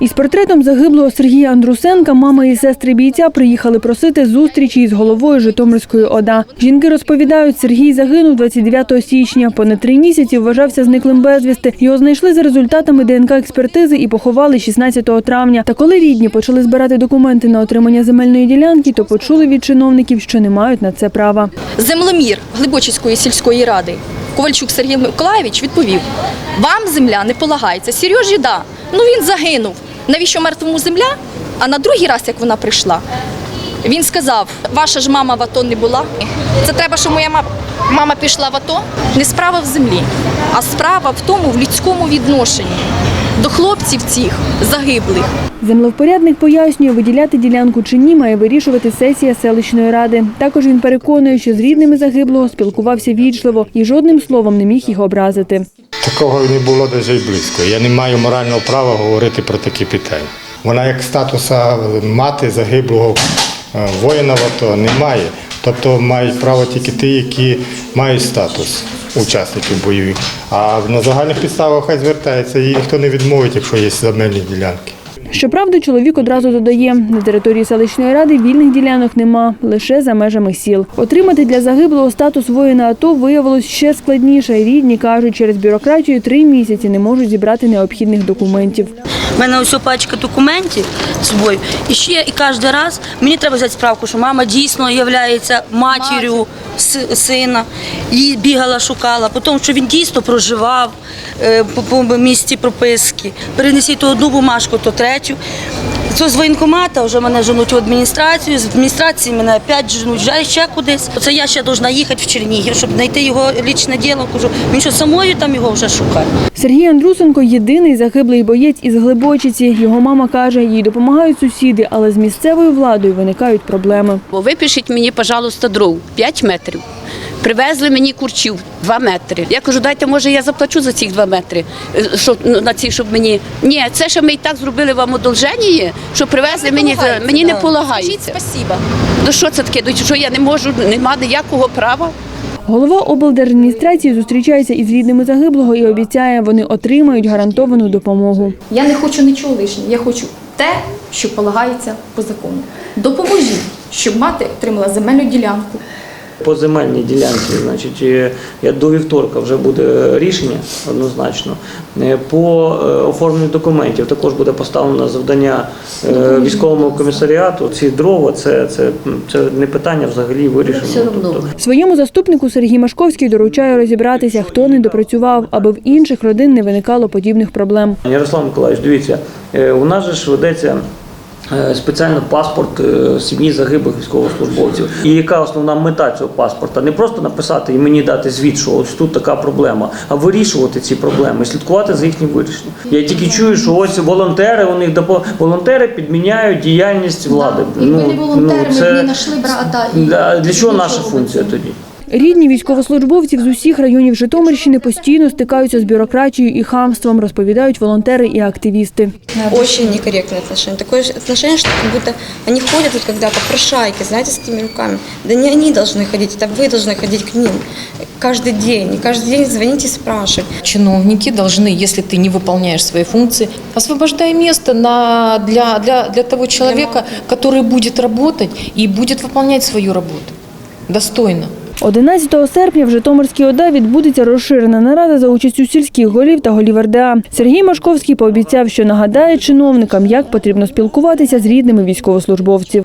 Із портретом загиблого Сергія Андрусенка мама і сестри бійця приїхали просити зустрічі із головою Житомирської ОДА. Жінки розповідають, Сергій загинув 29 січня. Понад три місяці вважався зниклим безвісти. Його знайшли за результатами ДНК-експертизи і поховали 16 травня. Та коли рідні почали збирати документи на отримання земельної ділянки, то почули від чиновників, що не мають на це права. Землемір Глибочицької сільської ради Ковальчук Сергій Миколаєвич відповів: вам земля не полагається. Сережі, да. Ну він загинув. Навіщо мертвому земля? А на другий раз, як вона прийшла, він сказав: ваша ж мама в АТО не була. Це треба, що моя ма- мама пішла в АТО. Не справа в землі, а справа в тому, в людському відношенні до хлопців цих загиблих. Землевпорядник пояснює, виділяти ділянку чи ні має вирішувати сесія селищної ради. Також він переконує, що з рідними загиблого спілкувався вічливо і жодним словом не міг їх образити. Такого не було навіть близько. Я не маю морального права говорити про такі питання. Вона як статуса мати загиблого е, воїна в АТО не має. Тобто мають право тільки ті, які мають статус учасників бойових. А на загальних підставах хай звертається, їй ніхто не відмовить, якщо є земельні ділянки. Щоправда, чоловік одразу додає, на території селищної ради вільних ділянок нема, лише за межами сіл. Отримати для загиблого статус воїна АТО виявилось ще складніше. Рідні кажуть, через бюрократію три місяці не можуть зібрати необхідних документів. У мене ось пачка документів з собою. І ще і кожен раз мені треба взяти справку, що мама дійсно є матір'ю сина. Її бігала, шукала. тому що він дійсно проживав е, по, по місці прописки. Перенесіть то одну бумажку, то третю. Це з воєнкомата вже мене женуть в адміністрацію, з адміністрації мене опять женуть, вже ще кудись. Це я ще повинна їхати в Чернігів, щоб знайти його лічне діло. Кажу, він що самою там його вже шукає. Сергій Андрусенко єдиний загиблий боєць із Глибочиці. Його мама каже, їй допомагають сусіди, але з місцевою владою виникають проблеми. Бо випишіть мені, пожалуйста, дров 5 метрів. Привезли мені курчів 2 метри. Я кажу, дайте, може, я заплачу за ці 2 метри, е, щоб ну, на ці, щоб мені. Ні, це що ми і так зробили вам одолження, що привезли мені, за- мені не полагається. спасіба. Ну що це таке? Ну, Що я не можу, нема ніякого права. Голова облдержадміністрації зустрічається із рідними загиблого і обіцяє, вони отримають гарантовану допомогу. Я не хочу нічого лишнього. Я хочу те, що полагається по закону. Допоможіть, щоб мати отримала земельну ділянку. По земельній ділянці, значить, е, я до вівторка вже буде рішення однозначно. Е, По е, оформленню документів також буде поставлено завдання е, військовому комісаріату. Ці дрова це, це, це не питання взагалі вирішено. Тобто, Своєму заступнику Сергій Машковський доручає розібратися, хто не допрацював, аби в інших родин не виникало подібних проблем. Ярослав Миколаївич, дивіться, е, у нас же ж ведеться е, спеціально паспорт е, сім'ї загиблих військовослужбовців. І яка основна мета цього паспорта? Не просто написати і мені дати звіт, що ось тут така проблема, а вирішувати ці проблеми, слідкувати за їхнім вирішенням. Я тільки чую, що ось волонтери у них допо... волонтери підміняють діяльність влади. Якби не волонтери, ми б не знайшли брата. і для чого наша функція тоді? Рідні військовослужбовців з усіх районів Житомирщини постійно стикаються з бюрократією і хамством, розповідають волонтери і активісти. Очень некорректное отношение. Такое же отношение, что как будто они ходят вот когда попрошайки, знаете, с такими руками. Да не они должны ходить, это вы должны ходить к ним каждый день. И каждый день звонить и спрашивать. Чиновники должны, если ты не выполняешь свои функции, освобождай место на, для, для, для того человека, который будет работать и будет выполнять свою работу достойно. 11 серпня в Житомирській ОДА відбудеться розширена нарада за участю сільських голів та голів РДА. Сергій Машковський пообіцяв, що нагадає чиновникам, як потрібно спілкуватися з рідними військовослужбовців.